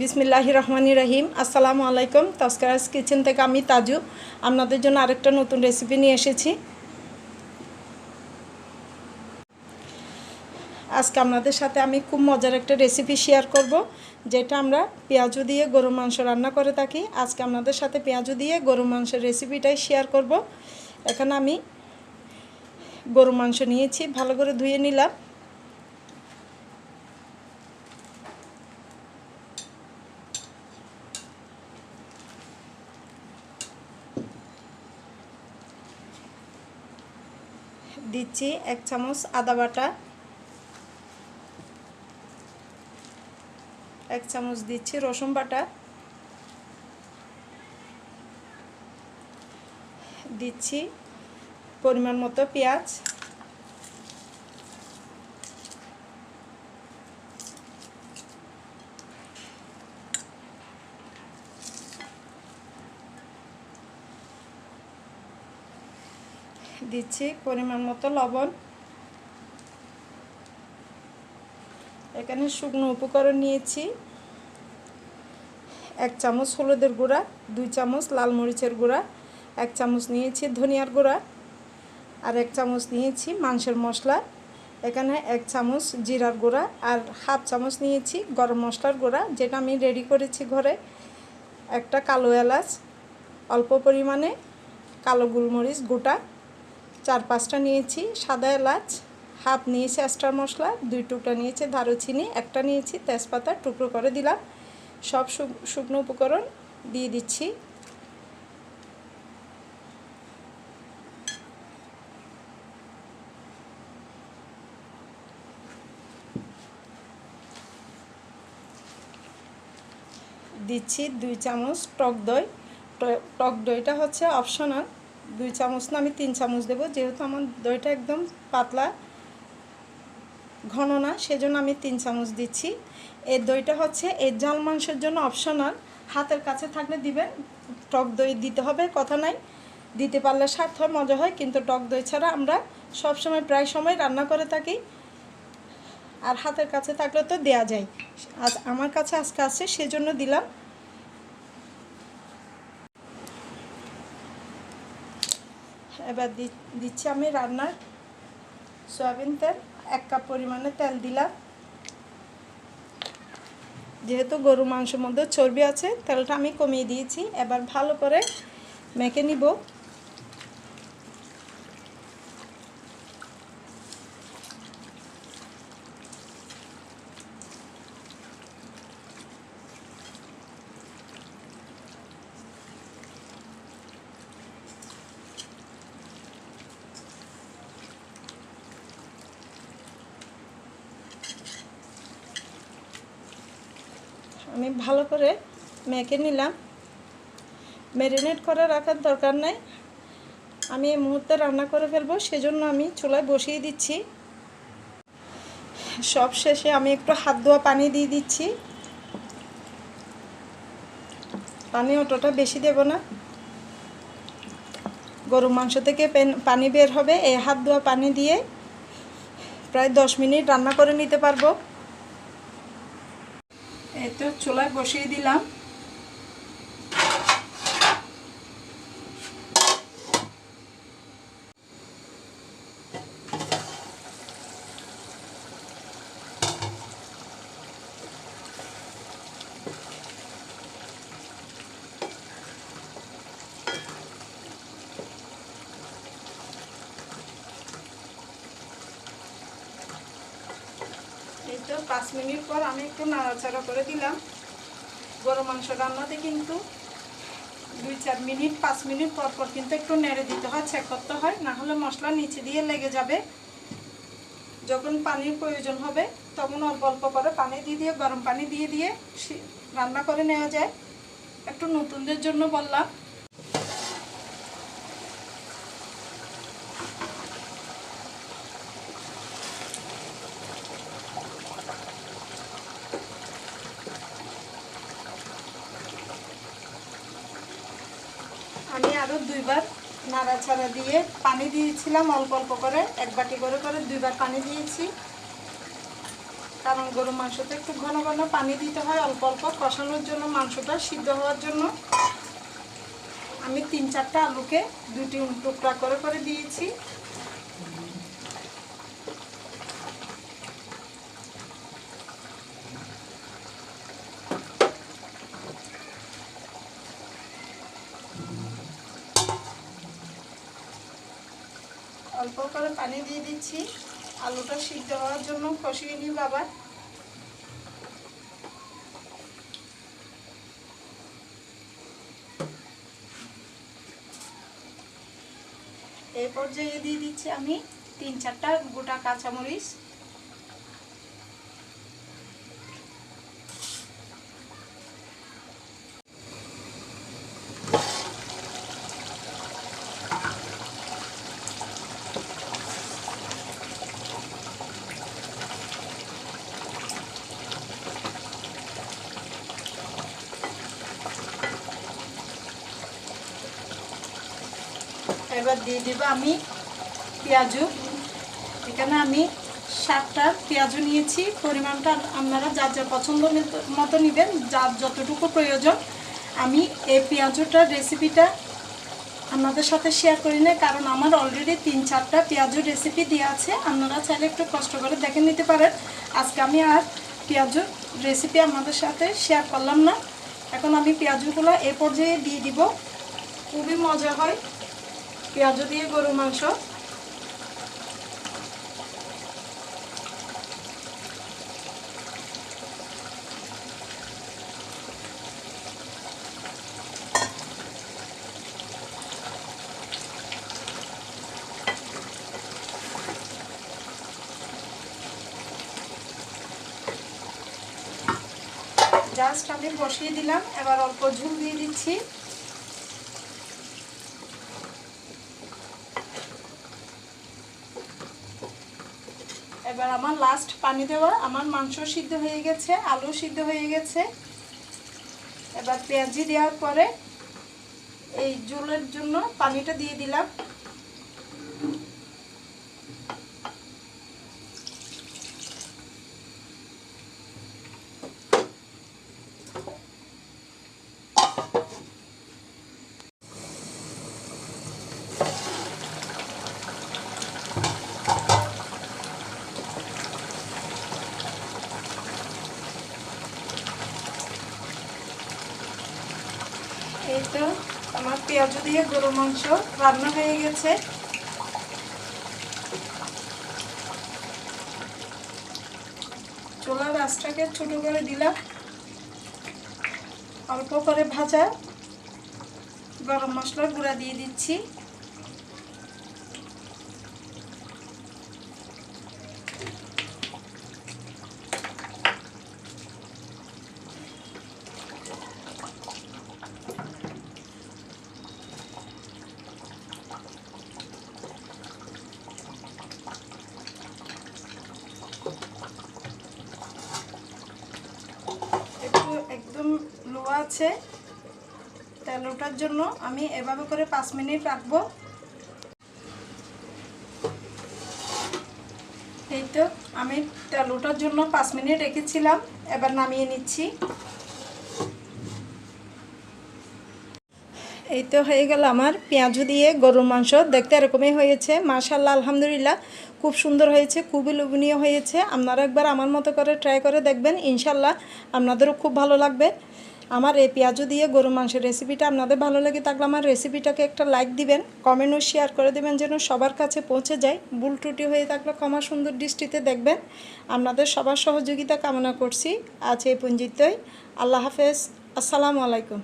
বিসমিল্লাহ রহমান রহিম আসসালামু আলাইকুম। তস্করাজ কিচেন থেকে আমি তাজু। আপনাদের জন্য আরেকটা নতুন রেসিপি নিয়ে এসেছি। আজকে আপনাদের সাথে আমি খুব মজার একটা রেসিপি শেয়ার করব, যেটা আমরা পেঁয়াজু দিয়ে গরু মাংস রান্না করে থাকি। আজকে আপনাদের সাথে পেঁয়াজু দিয়ে গরু মাংসের রেসিপিটাই শেয়ার করব। এখানে আমি গরু মাংস নিয়েছি, ভালো করে ধুয়ে নিলাম। দিচ্ছি এক চামচ আদা বাটা। এক চামচ দিচ্ছি রসুন বাটা। দিচ্ছি পরিমাণ মতো পেঁয়াজ। দিচ্ছি পরিমাণ মতো লবণ। এখানে শুকনো উপকরণ নিয়েছি। এক চামচ হলুদের গুঁড়া, দুই চামচ লাল মরিচের গুঁড়া, এক চামচ নিয়েছি ধনিয়ার গুঁড়া আর এক চামচ নিয়েছি মাংসের মশলা। এখানে এক চামচ জিরার গুঁড়া আর হাফ চামচ নিয়েছি গরম মশলার গুঁড়া, যেটা আমি রেডি করেছি ঘরে। একটা কালো এলাচ, অল্প পরিমাণে কালো গোলমরিচ গোটা চার পাঁচটা নিয়েছি, সাদা এলাচ, হাফ নিয়েছি এক্সট্রা মশলা, দুই টুকরা নিয়েছি দারুচিনি, একটা নিয়েছি তেজপাতা, টুকরো করে দিলাম। সব শুকনো উপকরণ দিয়ে দিচ্ছি। দিচ্ছি দুই চামচ টক দই। টক দইটা হচ্ছে অপশনাল। দুই চামচ না, আমি তিন চামচ দেবো। যেহেতু আমার দইটা একদম পাতলা, ঘন না, সেজন্য আমি তিন চামচ দিচ্ছি। এই দইটা হচ্ছে, এই জাল মাংসের জন্য অপশনাল হাতের কাছে থাকলে দিবেন, টক দই দিতে হবে, কথা নাই। দিতে পারলে স্বার্থ মজা হয়, কিন্তু টক দই ছাড়া আমরা সব সময় প্রায় সময় রান্না করে থাকি। আর হাতের কাছে থাকলে তো দেয়া যায়। আজ আমার কাছে আজকে আছে, সেজন্য দিলাম। এবার দিচ্ছি আমি রান্নার সয়াবিন তেল, এক কাপ পরিমাণে তেল দিলাম। যেহেতু গরু মাংসের মধ্যে চর্বি আছে, তেলটা আমি কমিয়ে দিয়েছি। এবার ভালো করে মেখে নিব। আমি ভালো করে মেখে নিলাম। ম্যারিনেট করে রাখার দরকার নাই। আমি এই মুহূর্তে রান্না করে ফেলব, সেজন্য আমি চুলায় বসিয়ে দিচ্ছি। সব শেষে আমি একটু হাত ধোয়া পানি দিয়ে দিচ্ছি। পানি অতটা বেশি দেব না। গরু মাংস থেকে পানি বের হবে। এই হাত ধোয়া পানি দিয়ে প্রায় দশ মিনিট রান্না করে নিতে পারব। এই তো চুলায় বসিয়ে দিলাম। পাঁচ মিনিট পর আমি একটু নাড়াচাড়া করে দিলাম। গরম মাংস রান্নাতে কিন্তু দুই চার মিনিট, পাঁচ মিনিট পর পর কিন্তু একটু নেড়ে দিতে হয়, চেক করতে হয়, না হলে মশলা নিচে দিয়ে লেগে যাবে। যখন পানির প্রয়োজন হবে, তখন অল্প অল্প করে পানি দিয়ে দিয়ে, গরম পানি দিয়ে দিয়ে রান্না করে নেওয়া যায়। একটু নতুনদের জন্য বললাম আমি আরও দুইবার নাড়াচাড়া দিয়ে পানি দিয়েছিলাম, অল্প অল্প করে, এক বাটি করে করে দুইবার পানি দিয়েছি। কারণ গরু মাংসতে একটু ঘন ঘন পানি দিতে হয়, অল্প অল্প কষানোর জন্য, মাংসটা সিদ্ধ হওয়ার জন্য। আমি তিন চারটা আলুকে দুটি টুকরা করে করে দিয়েছি। অল্প করে পানি দিয়ে দিচ্ছি। আলুটা সিদ্ধ হওয়ার জন্য কষিয়ে নিই বাবা। এই পর্যায়ে দিয়ে দিচ্ছি আমি তিন চারটা গোটা কাঁচামরিচ। এবার দিয়ে দিব আমি পেঁয়াজু। এখানে আমি সাতটা পেঁয়াজু নিয়েছি। পরিমাণটা আপনারা যার যা পছন্দ মতো নেবেন, যার যতটুকু প্রয়োজন। আমি এই পেঁয়াজুটার রেসিপিটা আপনাদের সাথে শেয়ার করি না কারণ আমার অলরেডি তিন চারটা পেঁয়াজুর রেসিপি দেওয়া আছে। আপনারা চাইলে একটু কষ্ট করে দেখে নিতে পারেন। আজকে আমি আর পেঁয়াজুর রেসিপি আপনাদের সাথে শেয়ার করলাম না। এখন আমি পেঁয়াজুগুলো এ পর্যায়ে দিয়ে দিব। খুবই মজা হয়। পেঁয়াজ দিয়ে গরু মাংস। জাস্ট আমি বসিয়ে দিলাম এবার অল্প ঝুল দিয়ে দিচ্ছি। এবার আমার লাস্ট পানি দেওয়া, আমার মাংস সিদ্ধ হয়ে গেছে, আলু সিদ্ধ হয়ে গেছে। এবার পেঁয়াজি দেওয়ার পরে এই জলের জন্য পানিটা দিয়ে দিলাম এই তো আমার পেঁয়াজ দিয়ে গরু মাংস রান্না হয়ে গেছে। চোলা রাসটাকে ছোটো করে দিলাম। অল্প করে ভাজা গরম মশলার গুঁড়া দিয়ে দিচ্ছি একটু একদম লো আছে। তেল ওঠার জন্য আমি এভাবে করে পাঁচ মিনিট রাখব। এই তো আমি তেল ওঠার জন্য পাঁচ মিনিট রেখেছিলাম, এবার নামিয়ে নিচ্ছি। এই তো হয়ে গেল আমার পেঁয়াজু দিয়ে গরুর মাংস। দেখতে এরকমই হয়েছে মাশাল্লাহ আলহামদুলিল্লাহ। খুব সুন্দর হয়েছে, খুবই লোভনীয় হয়েছে। আপনারা একবার আমার মতো করে ট্রাই করে দেখবেন ইনশাল্লাহ আপনাদেরও খুব ভালো লাগবে। আমার এই পেঁয়াজু দিয়ে গরু মাংসের রেসিপিটা আপনাদের ভালো লাগে থাকলে আমার রেসিপিটাকে একটা লাইক দিবেন কমেন্টও শেয়ার করে দেবেন যেন সবার কাছে পৌঁছে যায়। ভুল ত্রুটি হয়ে থাকলে ক্ষমা সুন্দর দৃষ্টিতে দেখবেন। আপনাদের সবার সহযোগিতা কামনা করছি। আজ এই পঞ্জিতই আল্লাহ হাফেজ। আসসালামু আলাইকুম।